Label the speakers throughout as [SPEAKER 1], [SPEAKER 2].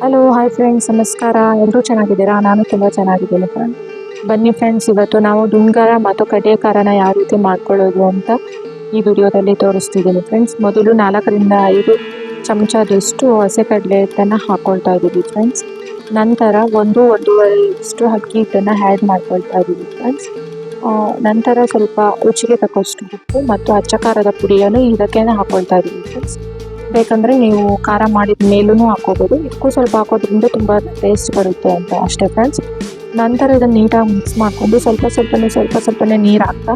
[SPEAKER 1] Hello hi friends ನಮಸ್ಕಾರ. ಎಲ್ಲರೂ ಚೆನ್ನಾಗಿದ್ದೀರಾ? ನಾನು ತುಂಬ ಚೆನ್ನಾಗಿದ್ದೀನಿ ಫ್ರೆಂಡ್ ಬನ್ನಿ ಫ್ರೆಂಡ್ಸ್ ಇವತ್ತು ನಾವು ದುಂಗಾರ ಮತ್ತು ಕಡೆಯಕಾರನ ಯಾವ ರೀತಿ ಮಾಡ್ಕೊಳ್ಳೋದು ಅಂತ ಈ ವಿಡಿಯೋದಲ್ಲಿ ತೋರಿಸ್ತಿದ್ದೀನಿ ಫ್ರೆಂಡ್ಸ್ ಮೊದಲು ನಾಲ್ಕರಿಂದ ಐದು ಚಮಚದಷ್ಟು ಹಸೆ ಕಡಲೆ ಹಿಟ್ಟನ್ನು ಹಾಕ್ಕೊಳ್ತಾ ಇದ್ದೀವಿ ಫ್ರೆಂಡ್ಸ್ ನಂತರ ಒಂದು ಒಂದೂವರೆ ಇಷ್ಟು ಅಕ್ಕಿ ಹಿಟ್ಟನ್ನು ಆ್ಯಡ್ ಮಾಡ್ಕೊಳ್ತಾ ಇದ್ದೀವಿ ಫ್ರೆಂಡ್ಸ್ ನಂತರ ಸ್ವಲ್ಪ ರುಚಿಗೆ ತಕ್ಕಷ್ಟು ಉಪ್ಪು ಮತ್ತು ಅಚ್ಚಕಾರದ ಪುಡಿಯನ್ನು ಇದಕ್ಕೆ ಹಾಕ್ಕೊಳ್ತಾ ಇದ್ದೀವಿ ಫ್ರೆಂಡ್ಸ್ ಬೇಕಂದ್ರೆ ನೀವು ಖಾರ ಮಾಡಿದ ಮೇಲೂ ಹಾಕೋಬೋದು ಇದಕ್ಕೂ ಸ್ವಲ್ಪ ಹಾಕೋದ್ರಿಂದ ತುಂಬ ಟೇಸ್ಟ್ ಬರುತ್ತೆ ಅಂತ ಅಷ್ಟೇ ಫ್ರೆಂಡ್ಸ್ ನಂತರ ಇದನ್ನ ನೀಟಾಗಿ ಮಿಕ್ಸ್ ಮಾಡ್ಕೊಂಡು ಸ್ವಲ್ಪ ಸ್ವಲ್ಪನೇ ಸ್ವಲ್ಪ ಸ್ವಲ್ಪನೇ ನೀರು ಹಾಕ್ತಾ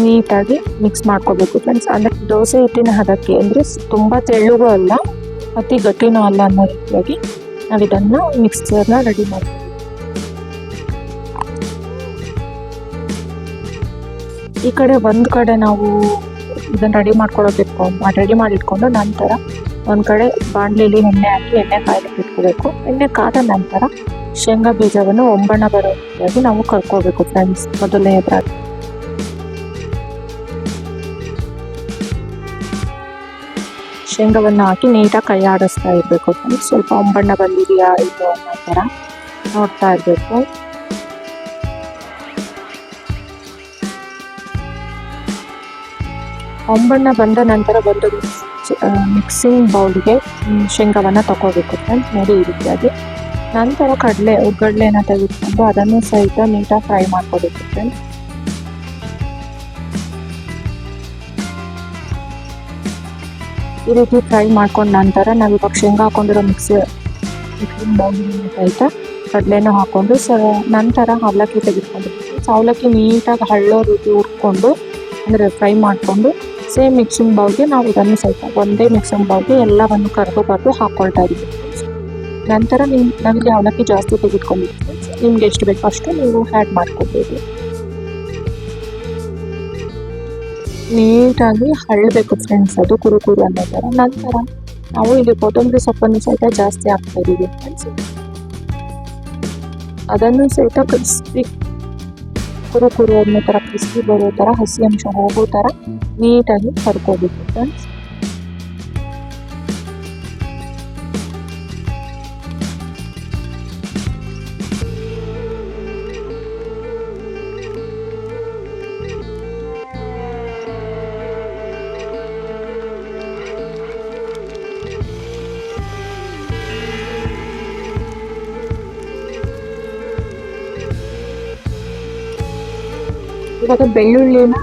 [SPEAKER 1] ನೀಟಾಗಿ ಮಿಕ್ಸ್ ಮಾಡ್ಕೋಬೇಕು ಫ್ರೆಂಡ್ಸ್ ಅಂದರೆ ದೋಸೆ ಹಿಟ್ಟಿನ ಹದಕ್ಕೆ ಅಂದರೆ ತುಂಬ ತೆಳ್ಳಗೂ ಅಲ್ಲ, ಅತಿ ಗಟ್ಟಿನೂ ಅಲ್ಲ ಅನ್ನೋ ರೀತಿಯಾಗಿ ನಾವು ಇದನ್ನು ಮಿಕ್ಸ್ಚರ್ನ ರೆಡಿ ಮಾಡ್ತೀವಿ. ಈ ಕಡೆ ಒಂದು ಕಡೆ ನಾವು ಇದನ್ನ ರೆಡಿ ಮಾಡ್ಕೊಳ್ಳೋಬೇಕು ರೆಡಿ ಮಾಡಿ ಇಟ್ಕೊಂಡು ನಂತರ ಒಂದು ಕಡೆ ಬಾಣಲೆಯಲ್ಲಿ ಎಣ್ಣೆ ಹಾಕಿ ಎಣ್ಣೆ ಕಾಯಲಿಕ್ಕೆ ಇಟ್ಕೋಬೇಕು. ಎಣ್ಣೆ ಕಾದ ನಂತರ ಶೇಂಗಾ ಬೀಜವನ್ನು ಒಂಬಣ್ಣ ಬರೋದಾಗಿ ನಾವು ಕರ್ಕೋಬೇಕು ಫ್ರೆಂಡ್ಸ್ ಮೊದಲನೇದಾಗಿ ಶೇಂಗಾವನ್ನು ಹಾಕಿ ನೀಟಾಗಿ ಕೈ ಆಡಿಸ್ತಾ ಇರಬೇಕು ಫ್ರೆಂಡ್ಸ್ ಸ್ವಲ್ಪ ಒಂಬಣ್ಣ ಬಂದಿದೆಯಾ ಇದು ಅನ್ನೋ ಥರ ನೋಡ್ತಾ ಇರಬೇಕು. ಒಂಬಣ್ಣ ಬಂದ ನಂತರ ಒಂದು ಮಿಕ್ಸಿಂಗ್ ಬೌಲ್ಗೆ ಶೇಂಗಾವನ್ನು ತಗೋಬೇಕು ಫ್ರೆಂಡ್ಸ್ ನೋಡಿ ಈ ನಂತರ ಕಡಲೆ ಉಗ್ಗಡ್ಲೆನ ತೆಗೆದುಕೊಂಡು ಅದನ್ನು ಸಹಿತ ನೀಟಾಗಿ ಫ್ರೈ ಮಾಡ್ಕೋಬೇಕು ಫ್ರೆಂಡ್ಸ್ ಈ ರೀತಿ ಫ್ರೈ ಮಾಡ್ಕೊಂಡ ನಂತರ ನಾವು ಇವಾಗ ಶೇಂಗಾ ಹಾಕೊಂಡಿರೋ ಮಿಕ್ಸಿ ಮಿಕ್ಸಿಂಗ್ ಬೌಲ್ಗೆ ಸಹಿತ ಕಡಲೆನೂ ಹಾಕ್ಕೊಂಡು ಸ ನಂತರ ಅವಲಕ್ಕಿ ತೆಗೆದುಕೊಂಡು ಅವಲಕ್ಕಿ ನೀಟಾಗಿ ಹಳ್ಳೋ ರೀತಿ ಹುರ್ಕೊಂಡು, ಅಂದರೆ ಫ್ರೈ ಮಾಡಿಕೊಂಡು ಸೇಮ್ ಮಿಕ್ಸಿಂಗ್ ಬೌಲ್ಗೆ ನಾವು ಇದನ್ನು ಸಹಿತ ಒಂದೇ ಮಿಕ್ಸಿಂಗ್ ಬೌಲ್ಗೆ ಎಲ್ಲವನ್ನು ಕರೆದು ಕರೆದು ಹಾಕ್ಕೊಳ್ತಾ ಇದ್ದೀವಿ ನಂತರ ನೀವು ನಾವಿಲ್ಲಿ ಅವಲಕ್ಕಿ ಜಾಸ್ತಿ ತೆಗೆದುಕೊಂಡಿದ್ದೀವಿ ನಿಮ್ಗೆ ಎಷ್ಟು ಬೇಕೋ ಅಷ್ಟು ನೀವು ಆ್ಯಡ್ ಮಾಡ್ಕೋಬೋದು. ನೀಟಾಗಿ ಹಳ್ಳಬೇಕು ಫ್ರೆಂಡ್ಸ್ ಅದು ಕುರು ಕುರು ಅನ್ನೋ ಥರ. ನಂತರ ನಾವು ಇಲ್ಲಿ ಕೊತ್ತಂಬರಿ ಸೊಪ್ಪನ್ನು ಸಹಿತ ಜಾಸ್ತಿ ಹಾಕ್ತಾ ಇದ್ದೀವಿ ಫ್ರೆಂಡ್ಸ್ ಅದನ್ನು ಸಹಿತ ಕ್ರಿಸ್ಪಿ ಕುರು ಕುರು ಅನ್ನೋ ಥರ ಕ್ರಿಸ್ಪಿ ಬರೋ ಥರ, ಹಸಿ ಅಂಶ ಹೋಗೋ ಥರ ನೀಟಾಗಿ ಕರ್ಕೋಬೇಕು ಫ್ರೆಂಡ್ಸ್ ಇವಾಗ ಬೆಳ್ಳುಳ್ಳಿನ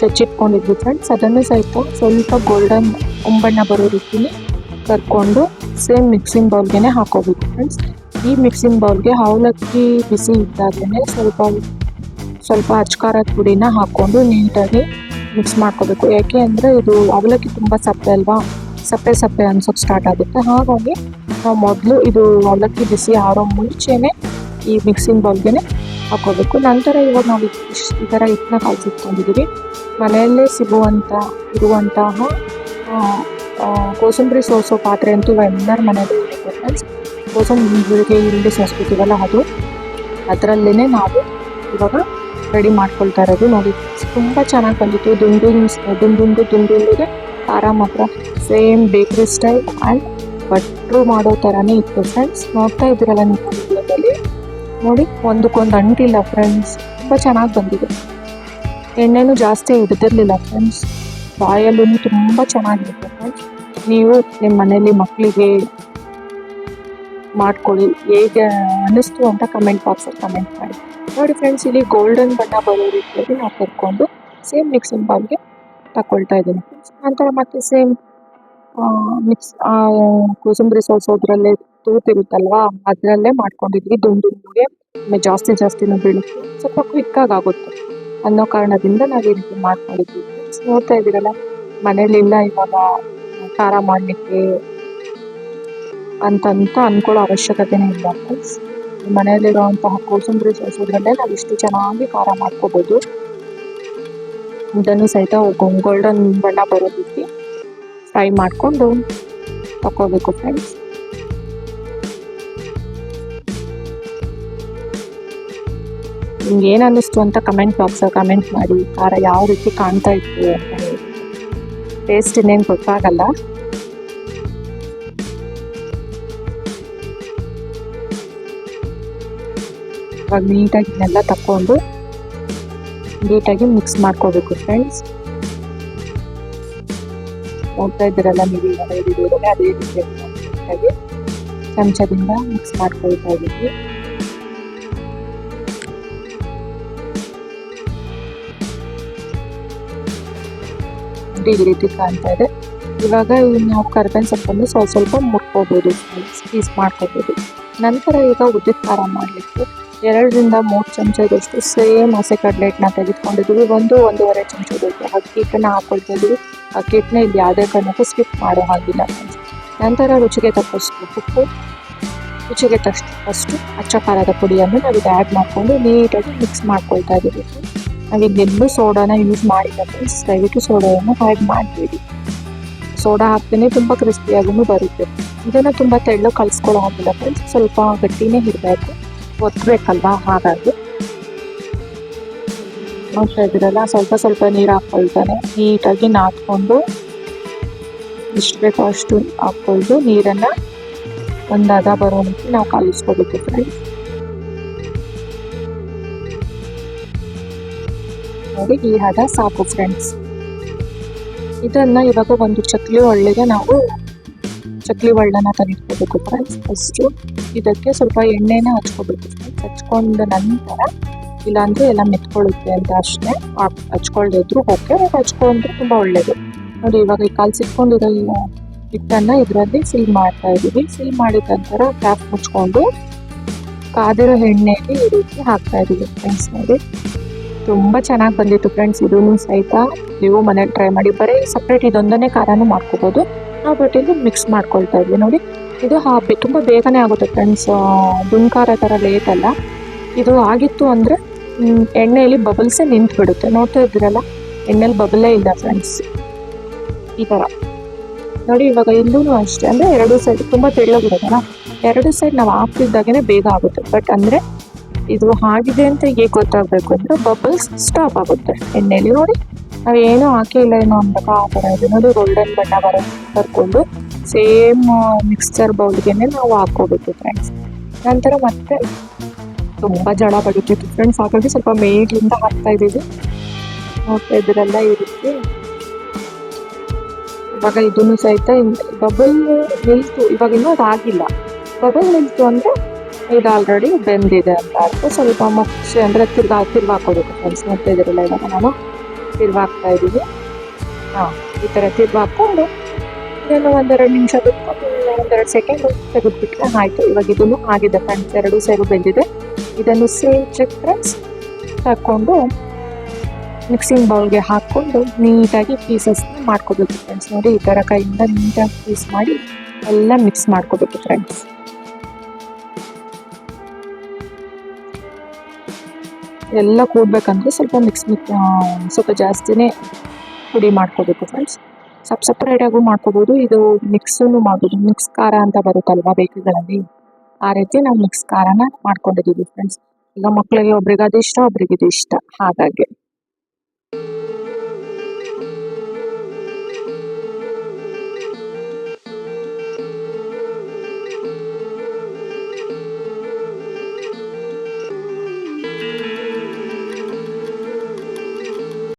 [SPEAKER 1] ಚಚ್ಚಿಟ್ಕೊಂಡಿದ್ವಿ ಫ್ರೆಂಡ್ಸ್ ಅದನ್ನೇ ಸಹಿತ ಸ್ವಲ್ಪ ಗೋಲ್ಡನ್ ಒಂಬಣ್ಣ ಬರೋ ರೀತಿಲಿ ಕರ್ಕೊಂಡು ಸೇಮ್ ಮಿಕ್ಸಿಂಗ್ ಬೌಲ್ಗೆ ಹಾಕೋಬೇಕು ಫ್ರೆಂಡ್ಸ್ ಈ ಮಿಕ್ಸಿಂಗ್ ಬೌಲ್ಗೆ ಅವಲಕ್ಕಿ ಬಿಸಿ ಇದ್ದಾಗಲೇ ಸ್ವಲ್ಪ ಸ್ವಲ್ಪ ಅಚ್ಕಾರದ ಪುಡಿನ ಹಾಕ್ಕೊಂಡು ನೀಟಾಗಿ ಮಿಕ್ಸ್ ಮಾಡ್ಕೋಬೇಕು. ಯಾಕೆ ಅಂದರೆ ಇದು ಅವಲಕ್ಕಿ ತುಂಬ ಸಪ್ಪೆ ಅಲ್ವಾ? ಸಪ್ಪೆ ಸಪ್ಪೆ ಅನ್ಸೋಕೆ ಸ್ಟಾರ್ಟ್ ಆಗುತ್ತೆ. ಹಾಗಾಗಿ ನಾವು ಮೊದಲು ಇದು ಅವಲಕ್ಕಿ ಬಿಸಿ ಆರೋ ಮುಂಚೆನೇ ಈ ಮಿಕ್ಸಿಂಗ್ ಬೌಲ್ಗೆ ಹಾಕೋಬೇಕು. ನಂತರ ಇವಾಗ ನಾವು ಈ ಥರ ಹಿಟ್ಟನ್ನ ಕಾಯಿಸಿಟ್ಕೊಂಡಿದ್ದೀವಿ. ಮನೆಯಲ್ಲೇ ಸಿಗುವಂಥ ಇರುವಂತಹ ಕೋಸಂಬರಿ ಸೋಸೋ ಪಾತ್ರೆ ಅಂತೂ ಎಲ್ಲರ ಮನೆಯಲ್ಲೂ ಫ್ರೆಂಡ್ಸ್ ಕೋಸಂಬರಿಗೆ ಇಲ್ಲಿ ಸೋಸ್ಬಿಟ್ಟಿವಲ್ಲ ಅದು. ಅದರಲ್ಲೇ ನಾವು ಇವಾಗ ರೆಡಿ ಮಾಡ್ಕೊಳ್ತಾ ಇರೋದು. ನೋಡಿ, ತುಂಬ ಚೆನ್ನಾಗಿ ಬಂದಿತ್ತು. ದುಂಡು ದುಂಡುಂಡು ದುಂಡುಂಡಿಗೆ ಖಾರ ಮಾತ್ರ. ಸೇಮ್ ಬೇಕ್ರಿ ಸ್ಟೈಲ್ ಆ್ಯಂಡ್ ಭಟ್ರು ಮಾಡೋ ಥರನೇ ಇತ್ತು ಫ್ರೆಂಡ್ಸ್ ನೋಡ್ತಾ ಇದ್ದೀರಲ್ಲ ನೀವು. ನೋಡಿ, ಒಂದಕ್ಕೊಂದು ಅಂಟಿಲ್ಲ ಫ್ರೆಂಡ್ಸ್ ತುಂಬ ಚೆನ್ನಾಗಿ ಬಂದಿದೆ. ಎಣ್ಣೆನೂ ಜಾಸ್ತಿ ಹಿಡಿದಿರಲಿಲ್ಲ ಫ್ರೆಂಡ್ಸ್ ಬಾಯಲ್ಲೂ ತುಂಬ ಚೆನ್ನಾಗಿರುತ್ತೆ ಫ್ರೆಂಡ್ಸ್ ನೀವು ನಿಮ್ಮ ಮನೆಯಲ್ಲಿ ಮಕ್ಕಳಿಗೆ ಮಾಡ್ಕೊಳ್ಳಿ. ಹೇಗೆ ಅನ್ನಿಸ್ತು ಅಂತ ಕಮೆಂಟ್ ಬಾಕ್ಸಲ್ಲಿ ಕಮೆಂಟ್ ಮಾಡಿ. ನೋಡಿ ಫ್ರೆಂಡ್ಸ್ ಇಲ್ಲಿ ಗೋಲ್ಡನ್ ಬಣ್ಣ ಬರೋ ರೀತಿಯಲ್ಲಿ ನಾವು ಕರ್ಕೊಂಡು ಸೇಮ್ ಮಿಕ್ಸಿಂಗ್ ಬಾಲ್ಗೆ ತಗೊಳ್ತಾ ಇದ್ದೀನಿ ನಂತರ ಮತ್ತೆ ಸೇಮ್ ಮಿಕ್ಸ್ ಕೋಸಂಬರಿ ಸೋಸೋದ್ರಲ್ಲೇ ತೂತಿರುತ್ತಲ್ವಾ, ಅದರಲ್ಲೇ ಮಾಡ್ಕೊಂಡಿದ್ವಿ. ದುಂಡು ಜಾಸ್ತಿ ಜಾಸ್ತಿನೂ ಬೀಳುತ್ತೆ ಸ್ವಲ್ಪ ಕ್ವಿಕ್ಕಾಗಿ ಆಗುತ್ತೆ. ಅನ್ನೋ ಕಾರಣದಿಂದ ನಾವು ಈ ರೀತಿ ಮಾಡ್ಕೊಂಡಿದ್ವಿ ನೋಡ್ತಾ ಇದ್ದೀರಲ್ಲ ಮನೇಲಿಲ್ಲ ಇವಾಗ, ಖಾರ ಮಾಡಲಿಕ್ಕೆ ಅಂತಂತ ಅನ್ಕೊಳ್ಳೋ ಅವಶ್ಯಕತೆನೇ ಇಲ್ಲ. ಮನೆಯಲ್ಲಿರುವಂತಹ ಕೋಸಂಬರಿ ಸೋಸೋದ್ರಲ್ಲೇ ನಾವು ಇಷ್ಟು ಚೆನ್ನಾಗಿ ಖಾರ ಮಾಡ್ಕೋಬೋದು. ಇದನ್ನು ಸಹಿತ ಗೋಲ್ಡನ್ ಬಣ್ಣ ಬರೋದಿಕ್ಕೆ ಫ್ರೈ ಮಾಡಿಕೊಂಡು ತಗೋಬೇಕು ಫ್ರೆಂಡ್ಸ್ ನಿಮ್ಗೆ ಏನು ಅನ್ನಿಸ್ತು ಅಂತ ಕಮೆಂಟ್ ಬಾಕ್ಸ್ ಕಮೆಂಟ್ ಮಾಡಿ. ಖಾರ ಯಾವ ರೀತಿ ಕಾಣ್ತಾ ಇತ್ತು ಅಂತ ಹೇಳಿ. ಟೇಸ್ಟ್ ಇನ್ನೇನು ಗೊತ್ತಾಗಲ್ಲ. ಇವಾಗ ನೀಟಾಗಿ ಇದನ್ನೆಲ್ಲ ತಕ್ಕೊಂಡು ನೀಟಾಗಿ ಮಿಕ್ಸ್ ಮಾಡ್ಕೋಬೇಕು ಫ್ರೆಂಡ್ಸ್ ನೋಡ್ತಾ ಇದ್ದೀರಲ್ಲ ನೀವು ಅದೇ ರೀತಿಯಾಗಿ ಚಮಚದಿಂದ ಮಿಕ್ಸ್ ಮಾಡ್ಕೊಳ್ತಾ ಇದ್ದೀವಿ. ನೋಡಿ ಈ ರೀತಿ ಕಾಣ್ತಾ ಇದೆ. ಇವಾಗ ನಾವು ಕರ್ಬೇವಿನ ಸೊಪ್ಪನ್ನು ಸ್ವಲ್ಪ ಸ್ವಲ್ಪ ಮುಟ್ಕೋಬೋದು ಪೀಸ್ ಮಾಡ್ಕೋಬೋದು. ನಂತರ ಈಗ ಉದ್ದಿನ ಖಾರ ಮಾಡಲಿಕ್ಕೆ ಎರಡರಿಂದ ಮೂರು ಚಮಚದಷ್ಟು ಸೇಮ್ ಹಸೆ ಕಡಲೆ ಹಿಟ್ಟನ್ನ ತೆಗೆದುಕೊಂಡಿದ್ದೀವಿ. ಒಂದು ಒಂದೂವರೆ ಚಮಚದಷ್ಟು ಅಕ್ಕಿ ಹಿಟ್ಟನ್ನು ಹಾಕೊಳ್ತಾ ಇದ್ದೀವಿ ಅಕ್ಕಿ ಹಿಟ್ಟನ್ನ ಇಲ್ಲಿ ಯಾವುದೇ ಕಾರಣಕ್ಕೂ ಸ್ಕಿಪ್ ಮಾಡೋ ಹಾಗಿಲ್ಲ. ನಂತರ ರುಚಿಗೆ ತಕ್ಕಷ್ಟು ಉಪ್ಪು, ರುಚಿಗೆ ಫಸ್ಟು ಅಚ್ಚ ಖಾರದ ಪುಡಿಯನ್ನು ನಾವು ಇದು ಆ್ಯಡ್ ಮಾಡಿಕೊಂಡು ನೀಟಾಗಿ ಮಿಕ್ಸ್ ಮಾಡ್ಕೊಳ್ತಾ ಇದ್ದೀವಿ. ನಾವು ಇನ್ನೆಲ್ಲೂ ಸೋಡಾನ ಯೂಸ್ ಮಾಡಿಲ್ಲ ಫ್ರೆಂಡ್ಸ್ ದಯವಿಟ್ಟು ಸೋಡಾವನ್ನು ಆ್ಯಡ್ ಮಾಡಬೇಡಿ. ಸೋಡಾ ಹಾಕ್ತೇನೆ ತುಂಬ ಕ್ರಿಸ್ಪಿಯಾಗೂ ಬರುತ್ತೆ. ಇದನ್ನು ತುಂಬ ತೆಳ್ಳಗೆ ಕಲಿಸ್ಕೊಳ್ಳೋ ಫ್ರೆಂಡ್ಸ್ ಸ್ವಲ್ಪ ಗಟ್ಟಿನೇ ಇರಬೇಕು ಒತ್ತಬೇಕಲ್ವಾ ಹಾಗಾಗಿ. ನೋಡ್ತಾ ಇದ್ದೀರಲ್ಲ, ಸ್ವಲ್ಪ ಸ್ವಲ್ಪ ನೀರು ಹಾಕ್ಕೊಳ್ತಾನೆ ನೀಟಾಗಿ ನಾದ್ಕೊಂಡು ಎಷ್ಟು ಬೇಕೋ ಅಷ್ಟು ಹಾಕ್ಕೊಂಡು ನೀರನ್ನು ಒಂದಾದ ಹದ ಬರೋ ರೀತಿ ನಾವು ಕಲಿಸ್ಕೋಬೇಕು ಫ್ರೆಂಡ್ಸ್ ನೋಡಿ ಈ ಹದ ಸಾಕು ಫ್ರೆಂಡ್ಸ್ ಇದನ್ನ ಇವಾಗ ಒಂದು ಚಕ್ಲಿ ಒಳ್ಳೆಗೆ ನಾವು ಚಕ್ಲಿ ಒಳ್ಳನ ತೆಗೆದುಕೋಬೇಕು ಫ್ರೆಂಡ್ಸ್ ಫಸ್ಟು ಇದಕ್ಕೆ ಸ್ವಲ್ಪ ಎಣ್ಣೆನ ಹಚ್ಕೋಬೇಕು ಫ್ರೆಂಡ್ಸ್ ಹಚ್ಕೊಂಡ ನಂತರ ಇಲ್ಲಾಂದ್ರೆ ಎಲ್ಲ ಮೆತ್ಕೊಳ್ಳುತ್ತೆ ಅಂತ ಅಷ್ಟೇ. ಹಚ್ಕೊಳ್ಳಿದ್ರು ಓಕೆ ಹಚ್ಕೊಂಡ್ರೆ ತುಂಬ ಒಳ್ಳೇದು. ನೋಡಿ, ಇವಾಗ ಈ ಕಾಲು ಸಿಕ್ಕೊಂಡಿರೋ ಹಿಟ್ಟನ್ನ ಇದರಲ್ಲಿ ಫಿಲ್ ಮಾಡ್ತಾ ಇದೀವಿ ಫಿಲ್ ಮಾಡಿದ ನಂತರ ಕ್ಯಾಪ್ ಮುಚ್ಕೊಂಡು ಕಾದಿರೋ ಎಣ್ಣೆಗೆ ಈ ರೀತಿ ಹಾಕ್ತಾ ಇದೀವಿ ಫ್ರೆಂಡ್ಸ್ ನೋಡಿ. ತುಂಬಾ ಚೆನ್ನಾಗಿ ಬಂದಿತ್ತು ಫ್ರೆಂಡ್ಸ್ ಇದೂ ಸಹಿತ ನೀವು ಮನೇಲಿ ಟ್ರೈ ಮಾಡಿ. ಬರೀ ಸಪ್ರೇಟ್ ಇದೊಂದನೇ ಖಾರನೂ ಮಾಡ್ಕೋಬೋದು. ನಾವು ಬಟ್ ಇಲ್ಲಿ ಮಿಕ್ಸ್ ಮಾಡ್ಕೊಳ್ತಾ ಇದ್ವಿ ನೋಡಿ, ಇದು ಹಾಪಿ. ತುಂಬ ಬೇಗನೆ ಆಗುತ್ತೆ ಫ್ರೆಂಡ್ಸ್ ದುಂಕಾರ ಥರ ಲೇಟ್ ಅಲ್ಲ. ಇದು ಆಗಿತ್ತು ಅಂದರೆ ಎಣ್ಣೆಯಲ್ಲಿ ಬಬಲ್ಸೇ ನಿಂತು ಬಿಡುತ್ತೆ ನೋಡ್ತಾ ಇದ್ದೀರಲ್ಲ? ಎಣ್ಣೆಲಿ ಬಬಲೇ ಇಲ್ಲ ಫ್ರೆಂಡ್ಸ್ ಈ ಥರ. ನೋಡಿ, ಇವಾಗ ಇಲ್ಲೂ ಅಷ್ಟೇ. ಅಂದರೆ ಎರಡು ಸೈಡ್ ತುಂಬ ತೆಳ್ಳಗಿರೋದಲ್ಲ ಎರಡು ಸೈಡ್ ನಾವು ಹಾಕ್ತಿದ್ದಾಗೇ ಬೇಗ ಆಗುತ್ತೆ. ಬಟ್ ಅಂದರೆ ಇದು ಆಗಿದೆ ಅಂತ ಹೇಗೆ ಗೊತ್ತಾಗಬೇಕು ಅಂದ್ರೆ ಬಬಲ್ಸ್ ಸ್ಟಾಪ್ ಆಗುತ್ತೆ. ಎಣ್ಣೆಯಲ್ಲಿ ನೋಡಿ? ನಾವು ಏನೂ ಹಾಕೇ ಇಲ್ಲ ಏನೋ ಅಂದಾಗ ಆ ಥರ ಇದೆ. ನೋಡಿ ಗೋಲ್ಡನ್ ಬಣ್ಣ ಬರೋ ಬರ್ಕೊಂಡು ಸೇಮ್ ಮಿಕ್ಸ್ಚರ್ ಬೌಲ್ಗೆ ನಾವು ಹಾಕೋಬೇಕು ಫ್ರೆಂಡ್ಸ್ ನಂತರ ಮತ್ತೆ ತುಂಬ ಜಳ ಬಡಿತಿತ್ತು ಫ್ರೆಂಡ್ಸ್ ಹಾಗಾಗಿ ಸ್ವಲ್ಪ ಮೇಲಿಂದ ಹಾಕ್ತಾ ಇದ್ದೀವಿ. ನೋಡ್ತಾ ಇದ್ರೆಲ್ಲ ಇರುತ್ತೆ ರೀತಿ. ಇವಾಗ ಇದನ್ನು ಸಹಿತ ಬಬಲ್ ನಿಲ್ತು. ಇವಾಗ ಇನ್ನೂ ಅದಾಗಿಲ್ಲ. ಬಬಲ್ ನಿಲ್ತು ಅಂದರೆ ಇದು ಆಲ್ರೆಡಿ ಬೆಂದಿದೆ ಅಂತ ಸ್ವಲ್ಪ ಮುಚ್ಚಿ ಅಂದರೆ ತಿರ್ಗಾ ತಿರ್ಗಾ ಹಾಕೋಬೇಕು ಫ್ರೆಂಡ್ಸ್ ಮತ್ತೆ ಇದರಲ್ಲ ಇವಾಗ ನಾನು ತಿರ್ಗಾ ಹಾಕ್ತಾ ಇದ್ದೀವಿ ಹಾಂ, ಈ ಥರ ತಿರ್ಗಾ ಹಾಕ್ಕೊಂಡು ಒಂದೆರಡು ನಿಮಿಷ ಬಿಟ್ಕೊಂಡು ಒಂದೆರಡು ಸೆಕೆಂಡ್ ತೆಗೆದುಬಿಟ್ರೆ ಆಯಿತು. ಇವಾಗ ಇದನ್ನು ಆಗಿದೆ ಫ್ರೆಂಡ್ಸ್ ಎರಡು ಸೇರು ಬೆಂದಿದೆ. ಇದನ್ನು ಸೇಮ್ ಚೆಕ್ ಫ್ರೆಂಡ್ಸ್ ತಗೊಂಡು ಮಿಕ್ಸಿಂಗ್ ಬೌಲ್ಗೆ ಹಾಕ್ಕೊಂಡು ನೀಟಾಗಿ ಪೀಸಸ್ನ ಮಾಡ್ಕೋಬೇಕು ಫ್ರೆಂಡ್ಸ್ ನೋಡಿ, ಈ ಥರ ಕೈಯಿಂದ ನೀಟಾಗಿ ಪೀಸ್ ಮಾಡಿ ಎಲ್ಲ ಮಿಕ್ಸ್ ಮಾಡ್ಕೋಬೇಕು ಫ್ರೆಂಡ್ಸ್ ಎಲ್ಲ ಕೂಡಬೇಕಂದ್ರೆ ಸ್ವಲ್ಪ ಮಿಕ್ಸ್ ಮಿಕ್ ಸ್ವಲ್ಪ ಜಾಸ್ತಿನೇ ಪುಡಿ ಮಾಡ್ಕೋಬೇಕು ಫ್ರೆಂಡ್ಸ್ ಸಪ್ ಸಪ್ರೇಟಾಗೂ ಮಾಡ್ಕೋಬೋದು. ಇದು ಮಿಕ್ಸೂ ಮಾಡ್ಬೋದು. ಮಿಕ್ಸ್ ಖಾರ ಅಂತ ಬರುತ್ತಲ್ವಾ ಬೇಕರಿಗಳಲ್ಲಿ? ಆ ರೀತಿ ನಾವು ಮಿಕ್ಸ್ ಖಾರನ ಮಾಡ್ಕೊಂಡಿದ್ದೀವಿ ಫ್ರೆಂಡ್ಸ್ ಈಗ ಮಕ್ಕಳಿಗೆ ಒಬ್ರಿಗೆ ಅದು ಇಷ್ಟ ಒಬ್ರಿಗೆ ಇದು ಇಷ್ಟ. ಹಾಗಾಗಿ.